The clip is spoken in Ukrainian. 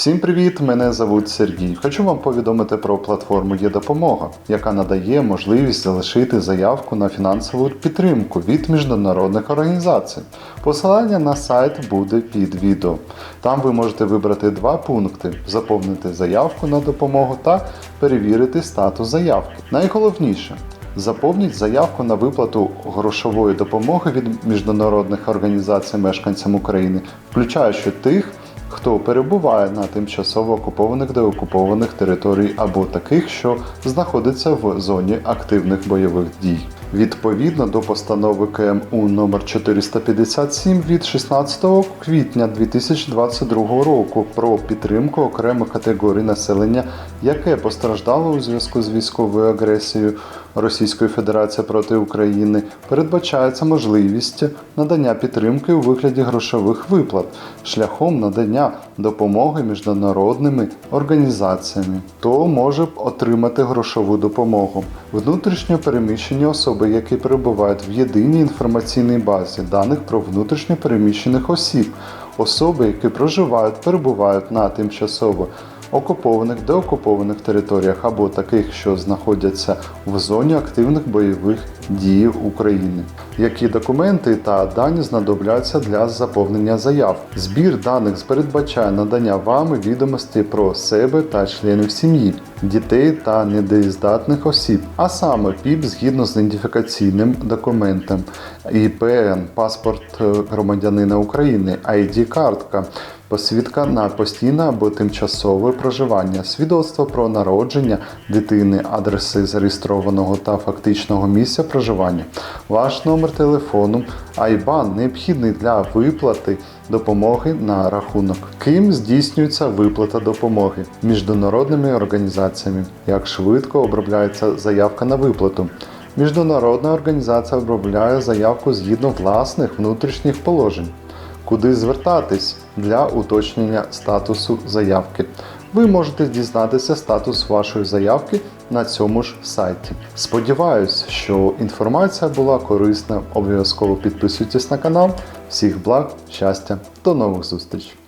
Всім привіт! Мене звуть Сергій. Хочу вам повідомити про платформу Є допомога, яка надає можливість залишити заявку на фінансову підтримку від міжнародних організацій. Посилання на сайт буде під відео. Там ви можете вибрати два пункти: заповнити заявку на допомогу та перевірити статус заявки. Найголовніше. Заповніть заявку на виплату грошової допомоги від міжнародних організацій мешканцям України, включаючи тих, хто перебуває на тимчасово окупованих деокупованих територій або таких, що знаходиться в зоні активних бойових дій. Відповідно до постанови КМУ номер 457 від 16 квітня 2022 року про підтримку окремих категорій населення, яке постраждало у зв'язку з військовою агресією Російської Федерації проти України, передбачається можливість надання підтримки у вигляді грошових виплат шляхом надання допомоги міжнародними організаціями, то може отримати грошову допомогу. Внутрішньо переміщені особи, які перебувають в єдиній інформаційній базі даних про внутрішньо переміщених осіб, особи, які проживають, перебувають на тимчасово окупованих, деокупованих територіях або таких, що знаходяться в зоні активних бойових дій України. Які документи та дані знадобляться для заповнення заяв? Збір даних передбачає надання вами відомості про себе та членів сім'ї, дітей та недієздатних осіб, а саме ПІП згідно з ідентифікаційним документом, ІПН, паспорт е, громадянина України, ID-картка, посвідка на постійне або тимчасове проживання, свідоцтво про народження дитини, адреси зареєстрованого та фактичного місця проживання, ваш номер телефону, IBAN необхідний для виплати допомоги на рахунок. Ким здійснюється виплата допомоги міжнародними організаціями, як швидко обробляється заявка на виплату. Міжнародна організація обробляє заявку згідно власних внутрішніх положень куди звертатись для уточнення статусу заявки. Ви можете дізнатися статус вашої заявки на цьому ж сайті. Сподіваюсь, що інформація була корисна. Обов'язково підписуйтесь на канал. Всіх благ, щастя, до нових зустрічей!